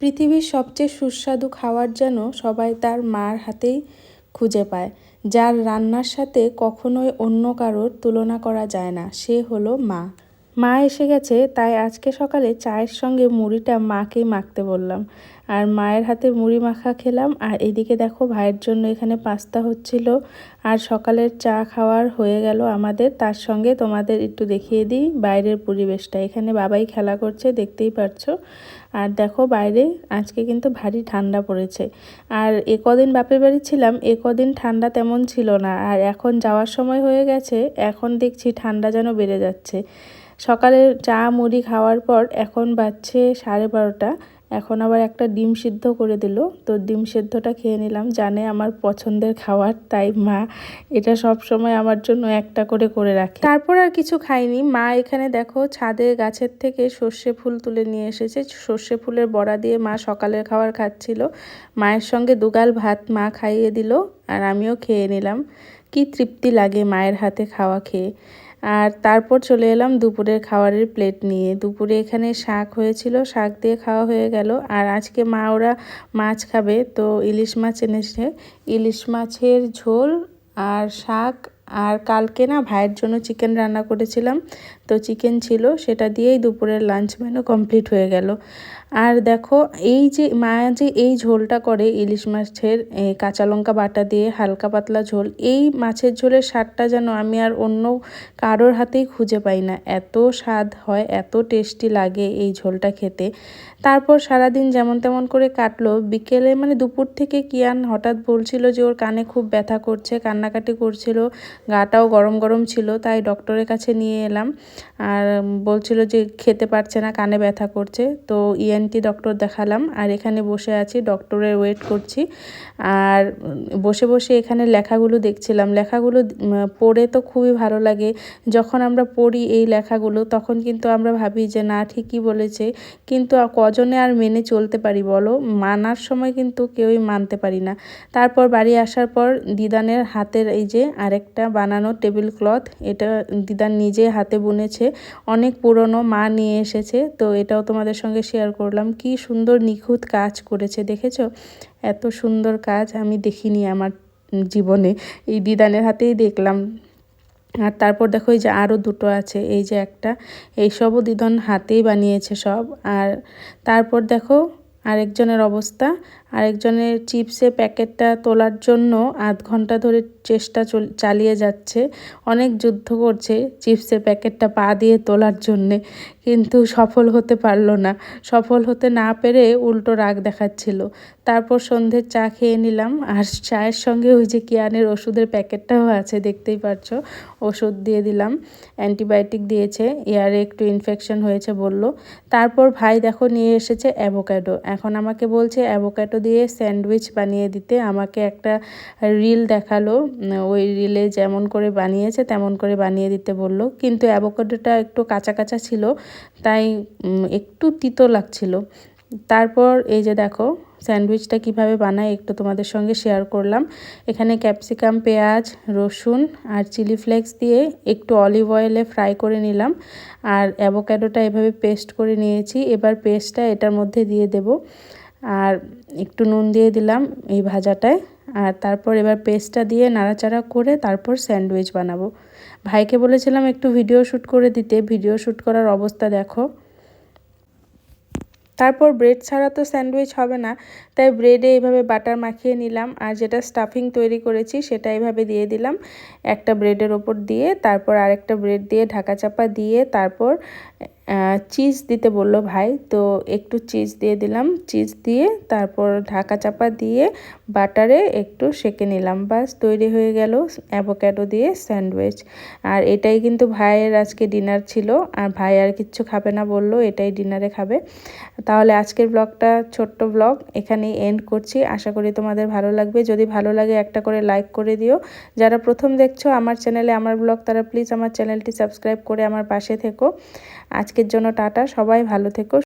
পৃথিবীর সবচেয়ে সুস্বাদু খাবার যেন সবাই তার মার হাতেই খুঁজে পায়, যার রান্নার সাথে কখনোই অন্য কারোর তুলনা করা যায় না, সে হলো মা। মা এসে গেছে, তাই আজকে সকালে চায়ের সঙ্গে মুড়িটা মাকেই মাখতে বললাম। আর মায়ের হাতে মুড়ি মাখা খেলাম। আর এদিকে দেখো ভাইয়ের জন্য এখানে পাস্তা হচ্ছিল। আর সকালের চা খাওয়ার হয়ে গেল আমাদের। তার সঙ্গে তোমাদের একটু দেখিয়ে দিই বাইরের পরিবেশটা। এখানে বাবাই খেলা করছে, দেখতেই পারছ। আর দেখো বাইরে আজকে কিন্তু ভারী ঠান্ডা পড়েছে। আর এ কদিন বাপের বাড়ি ছিলাম, এ কদিন ঠান্ডা তেমন ছিল না। আর এখন যাওয়ার সময় হয়ে গেছে, এখন দেখছি ঠান্ডা যেন বেড়ে যাচ্ছে। সকালে চা মুড়ি খাওয়ার পর এখন বাজছে সাড়ে বারোটা। এখন আবার একটা ডিম সিদ্ধ করে দিল। তো ডিম সিদ্ধটা খেয়ে নিলাম। জানে আমার পছন্দের খাবার, তাই মা এটা সব সময় আমার জন্য একটা করে করে রাখে। তারপর আর কিছু খাইনি। মা এখানে দেখো ছাদে গাছের থেকে সর্ষে ফুল তুলে নিয়ে এসেছে। সর্ষে ফুলের বড়া দিয়ে মা সকালের খাবার খাচ্ছিল। মায়ের সঙ্গে দুগাল ভাত মা খাইয়ে দিল আর আমিও খেয়ে নিলাম। কি তৃপ্তি লাগে মায়ের হাতে খাওয়া খেয়ে। আর তারপর চলে এলাম দুপুরের খাবারের প্লেট নিয়ে। দুপুরে এখানে শাক হয়েছিল, শাক দিয়ে খাওয়া হয়ে গেল। আর আজকে মা ওরা মাছ খাবে, তো ইলিশ মাছ এনেছে। ইলিশ মাছের ঝোল আর শাক। আর কালকে না ভাইয়ের জন্য চিকেন রান্না করেছিলাম। তো চিকেন ছিল, সেটা দিয়েই দুপুরের লাঞ্চ মেনু কমপ্লিট হয়ে গেল। আর দেখো, এই যে মা যে এই ঝোলটা করে, ইলিশ মাছের কাঁচা লঙ্কা বাটা দিয়ে হালকা পাতলা ঝোল, এই মাছের ঝোলের স্বাদটা যেন আমি আর অন্য কারোর হাতেই খুঁজে পাই না। এত স্বাদ হয়, এত টেস্টি লাগে এই ঝোলটা খেতে। তারপর সারাদিন যেমন তেমন করে কাটলো। বিকেলে মানে দুপুর থেকে কিয়ান হঠাৎ বলছিল যে ওর কানে খুব ব্যথা করছে, কান্নাকাটি করছিল, গাটাও গরম গরম ছিল, তাই ডক্টরের কাছে নিয়ে এলাম। আর বলছিল যে খেতে পারছে না, কানে ব্যথা করছে। তো ইএনটি ডক্টর দেখালাম, আর এখানে বসে আছি ডক্টরের ওয়েট করছি। আর বসে বসে এখানে লেখাগুলো দেখছিলাম। লেখাগুলো পড়ে তো খুবই ভালো লাগে। যখন আমরা পড়ি এই লেখাগুলো, তখন কিন্তু আমরা ভাবি যে, না, ঠিকই বলেছে। কিন্তু কজনে আর মেনে চলতে পারি বলো? মানার সময় কিন্তু কেউই মানতে পারি না। তারপর বাড়ি আসার পর দিদানের হাতের এই যে আরেকটা বানানো টেবিল ক্লথ, এটা দিদান নিজে হাতে বুনেছে অনেক পুরনো মা নিয়ে এসেছে। তো এটাও তোমাদের সঙ্গে শেয়ার করলাম। কি সুন্দর নিখুঁত কাজ করেছে, দেখেছ? এত সুন্দর কাজ আমি দেখিনি আমার জীবনে। এই দিদানের হাতেই দেখলাম। আর তারপর দেখো এই যে আরও দুটো আছে, এই যে একটা। এইসবও দিদন হাতেই বানিয়েছে সব। আর তারপর দেখো আরেকজনের অবস্থা। আরেকজনের চিপসের প্যাকেটটা তোলার জন্য আধ ঘণ্টা ধরে চেষ্টা চালিয়ে যাচ্ছে। অনেক যুদ্ধ করছে চিপসের প্যাকেটটা পা দিয়ে তোলার জন্যে, কিন্তু সফল হতে পারল না। সফল হতে না পেরে উল্টো রাগ দেখাচ্ছিল। তারপর সন্ধ্যের চা খেয়ে নিলাম। আর চায়ের সঙ্গে ওই যে কিয়ানের ওষুধের প্যাকেটটাও আছে, দেখতেই পাচ্ছ। ওষুধ দিয়ে দিলাম। অ্যান্টিবায়োটিক দিয়েছে। ইয়ারে একটু ইনফেকশন হয়েছে বলল। তারপর ভাই দেখো নিয়ে এসেছে অ্যাভোক্যাডো। এখন আমাকে বলছে অ্যাভোক্যাডো দিয়ে স্যান্ডউইচ বানিয়ে দিতে। আমাকে একটা রিল দেখাল। ওই রিলে যেমন করে বানিয়েছে, তেমন করে বানিয়ে দিতে বলল। কিন্তু অ্যাভোকাডোটা একটু কাঁচা কাঁচা ছিল, তাই একটু তিতো লাগছিল। তারপর এই যে দেখো, স্যান্ডউইচটা কীভাবে বানাই একটু তোমাদের সঙ্গে শেয়ার করলাম। এখানে ক্যাপসিকাম, পেঁয়াজ, রসুন আর চিলি ফ্লেক্স দিয়ে একটু অলিভ অয়েলে ফ্রাই করে নিলাম। আর অ্যাভোক্যাডোটা এভাবে পেস্ট করে নিয়েছি। এবার পেস্টটা এটার মধ্যে দিয়ে দেব। আর একটু নুন দিয়ে দিলাম এই ভাজাটায়। আর তারপর এবার পেস্টটা দিয়ে নাড়াচাড়া করে তারপর স্যান্ডউইচ বানাবো। ভাইকে বলেছিলাম একটু ভিডিও শ্যুট করে দিতে, ভিডিও শ্যুট করার অবস্থা দেখো। তারপর ব্রেড ছাড়া তো স্যান্ডউইচ হবে না, তাই ব্রেডে এইভাবে বাটার মাখিয়ে নিলাম। আর যেটা স্টাফিং তৈরি করেছি সেটা এইভাবে দিয়ে দিলাম, একটা ব্রেডের ওপর দিয়ে। তারপর আরেকটা ব্রেড দিয়ে ঢাকা চাপা দিয়ে তারপর চিজ দিতে বলল ভাই। তো একটু চিজ দিয়ে দিলাম। চিজ দিয়ে তারপর ঢাকা চাপা দিয়ে বাটারে একটু সেকে নিলাম। বাস, তৈরি হয়ে গেল অ্যাভোক্যাডো দিয়ে স্যান্ডউইচ। আর এটাই কিন্তু ভাইয়ের আজকে ডিনার ছিল। আর ভাই আর কিচ্ছু খাবে না বলল, এটাই ডিনারে খাবে। তাহলে আজকের ব্লগটা ছোট্ট ব্লগ, এখানেই এন্ড করছি। আশা করি তোমাদের ভালো লাগবে। যদি ভালো লাগে একটা করে লাইক করে দিও। যারা প্রথম দেখছ আমার চ্যানেলে আমার ব্লগ, তারা প্লিজ আমার চ্যানেলটি সাবস্ক্রাইব করে আমার পাশে থেকো। আজকের জন্য টাটা সবাই ভালো থেকো